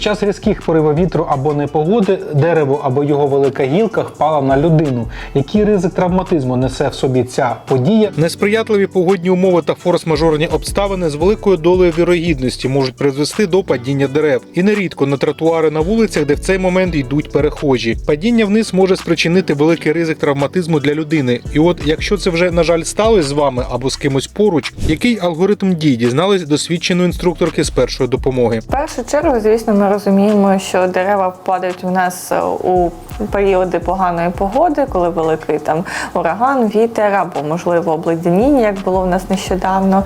Під час різких поривів вітру або непогоди дерево або його велика гілка впала на людину. Який ризик травматизму несе в собі ця подія? Несприятливі погодні умови та форс-мажорні обставини з великою долею вірогідності можуть призвести до падіння дерев. І нерідко на тротуари на вулицях, де в цей момент йдуть перехожі. Падіння вниз може спричинити великий ризик травматизму для людини. І от якщо це вже на жаль сталося з вами або з кимось поруч, який алгоритм дій дізнались досвідченої інструкторки з першої допомоги. В першу чергу, звісно, ми розуміємо, що дерева падають у нас е, у періоди поганої погоди, коли великий там ураган, вітер або можливо обледеніння, як було в нас нещодавно.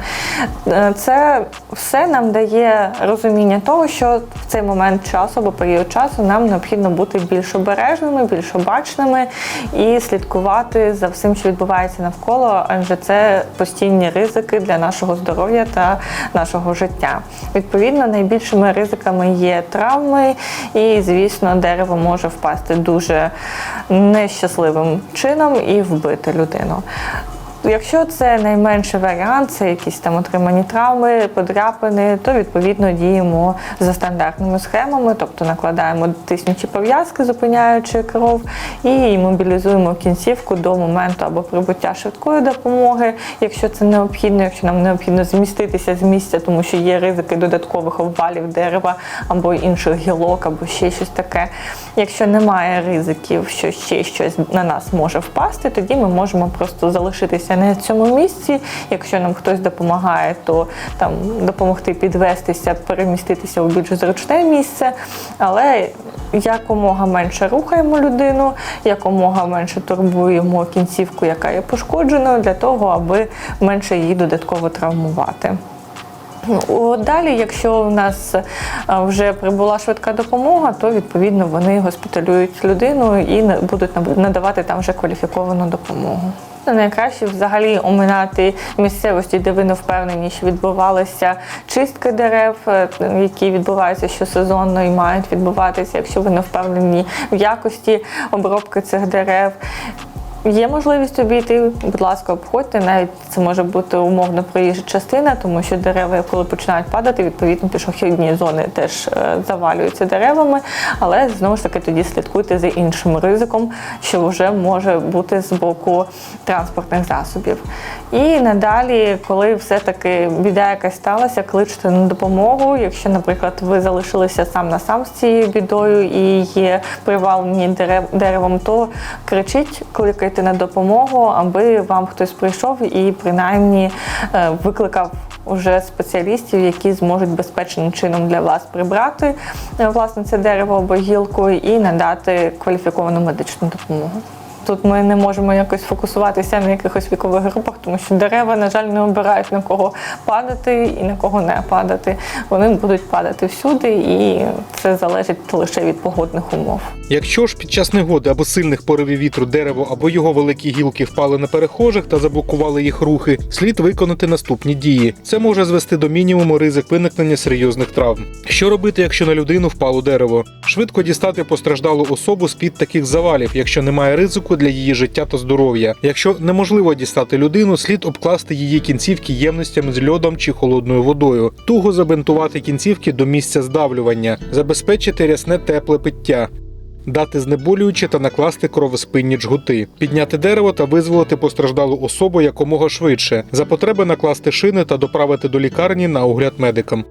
Е, Це все нам дає розуміння того, що в цей момент часу або період часу нам необхідно бути більш обережними, більш обачними і слідкувати за всім, що відбувається навколо, адже це постійні ризики для нашого здоров'я та нашого життя. Відповідно, найбільшими ризиками є травми, і, звісно, дерево може впасти дуже нещасливим чином і вбити людину. Якщо це найменший варіант, це якісь там отримані травми, подряпини, то відповідно діємо за стандартними схемами, тобто накладаємо тиснючі пов'язки, зупиняючи кров, і мобілізуємо кінцівку до моменту або прибуття швидкої допомоги, якщо це необхідно, якщо нам необхідно зміститися з місця, тому що є ризики додаткових обвалів дерева або інших гілок, або ще щось таке. Якщо немає ризиків, що ще щось на нас може впасти, тоді ми можемо просто залишитися не в цьому місці. Якщо нам хтось допомагає, то там допомогти підвестися, переміститися у більш зручне місце. Але якомога менше рухаємо людину, якомога менше турбуємо кінцівку, яка є пошкодженою, для того, аби менше її додатково травмувати. Ну, Далі, якщо у нас е, вже прибула швидка допомога, то відповідно вони госпіталюють людину і на- будуть надавати там вже кваліфіковану допомогу. Найкраще взагалі оминати місцевості, де ви не впевнені, що відбувалися чистки дерев, е, які відбуваються щосезонно і мають відбуватися, якщо ви не впевнені в якості обробки цих дерев. Є можливість обійти, будь ласка, обходьте. Навіть це може бути умовно проїжджа частина, тому що дерева, коли починають падати, відповідно пішохідні зони теж е, завалюються деревами. Але знову ж таки тоді слідкуйте за іншим ризиком, що вже може бути з боку транспортних засобів. І надалі, коли все-таки біда якась сталася, кличте на допомогу. Якщо, наприклад, ви залишилися сам на сам з цією бідою і є привалені дерев, деревом, то кричіть, кликайте на допомогу, аби вам хтось прийшов і принаймні е, викликав уже спеціалістів, які зможуть безпечним чином для вас прибрати е, власне це дерево або гілку і надати кваліфіковану медичну допомогу. Тут ми не можемо якось фокусуватися на якихось вікових групах, тому що дерева, на жаль, не обирають на кого падати і на кого не падати. Вони будуть падати всюди, і це залежить лише від погодних умов. Якщо ж під час негоди або сильних поривів вітру дерево або його великі гілки впали на перехожих та заблокували їх рухи, слід виконати наступні дії. Це може звести до мінімуму ризик виникнення серйозних травм. Що робити, якщо на людину впало дерево? Швидко дістати постраждалу особу з під таких завалів, якщо немає ризику для її життя та здоров'я. Якщо неможливо дістати людину, слід обкласти її кінцівки ємностями з льодом чи холодною водою, туго забинтувати кінцівки до місця здавлювання, забезпечити рясне тепле пиття. Дати знеболюючі та накласти кровоспинні джгути, підняти дерево та визволити постраждалу особу якомога швидше. За потреби накласти шини та доправити до лікарні на огляд медикам.